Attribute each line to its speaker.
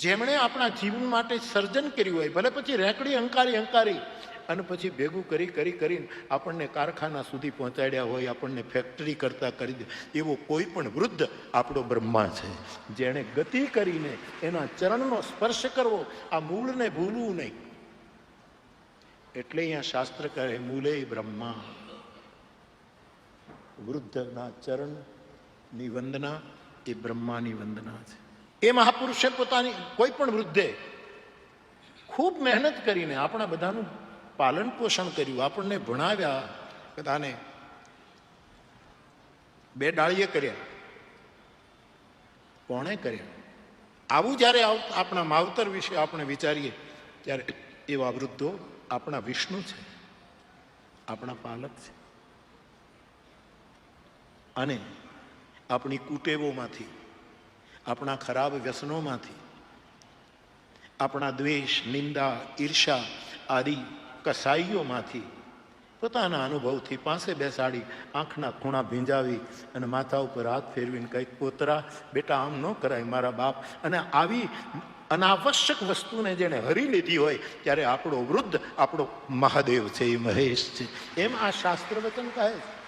Speaker 1: જેમણે આપણા જીવન માટે સર્જન કર્યું હોય, ભલે પછી રેકડી અંકારી અંકારી અને પછી ભેગું કરી કરી કરીને આપણને કારખાના સુધી પહોંચાડ્યા હોય, આપણને ફેક્ટરી કરતા કરી દે, એવો કોઈ પણ વૃદ્ધ આપણો બ્રહ્મા છે. જેણે ગતિ કરીને એના ચરણનો સ્પર્શ કરવો, આ મૂળને ભૂલવું નહીં. એટલે અહીંયા શાસ્ત્ર કહે, મૂલે બ્રહ્મા. વૃદ્ધના ચરણની વંદના એ બ્રહ્માની વંદના છે. એ મહાપુરુષે પોતાની કોઈ પણ વૃદ્ધે ખૂબ મહેનત કરીને આપણા બધાનું પાલન પોષણ કર્યું. આપણને ભણાવ્યા, બધાને બે ડાળીએ કર્યા. કોણે કર્યા? આવું જ્યારે આપણા માવતર વિશે આપણે વિચારીએ, ત્યારે એવા વૃદ્ધો આપણા વિષ્ણુ છે. આપણા પાલક છે. અને આપણી કુટેવોમાંથી આપણા ખરાબ વ્યસનોમાંથી, આપણા દ્વેષ, નિંદા, ઈર્ષા આદિ કસાઈઓમાંથી પોતાના અનુભવથી પાસે બેસાડી આંખના ખૂણા ભીંજાવી અને માથા ઉપર હાથ ફેરવીને કંઈક પોતરા, બેટા, આમ ન કરાય મારા બાપ. અને આવી અનાવશ્યક વસ્તુને જેણે હરી લીધી હોય, ત્યારે આપણો વૃદ્ધ, આપણો મહાદેવ છે, એ મહેશ છે. એમ આ શાસ્ત્ર વચન કહે છે.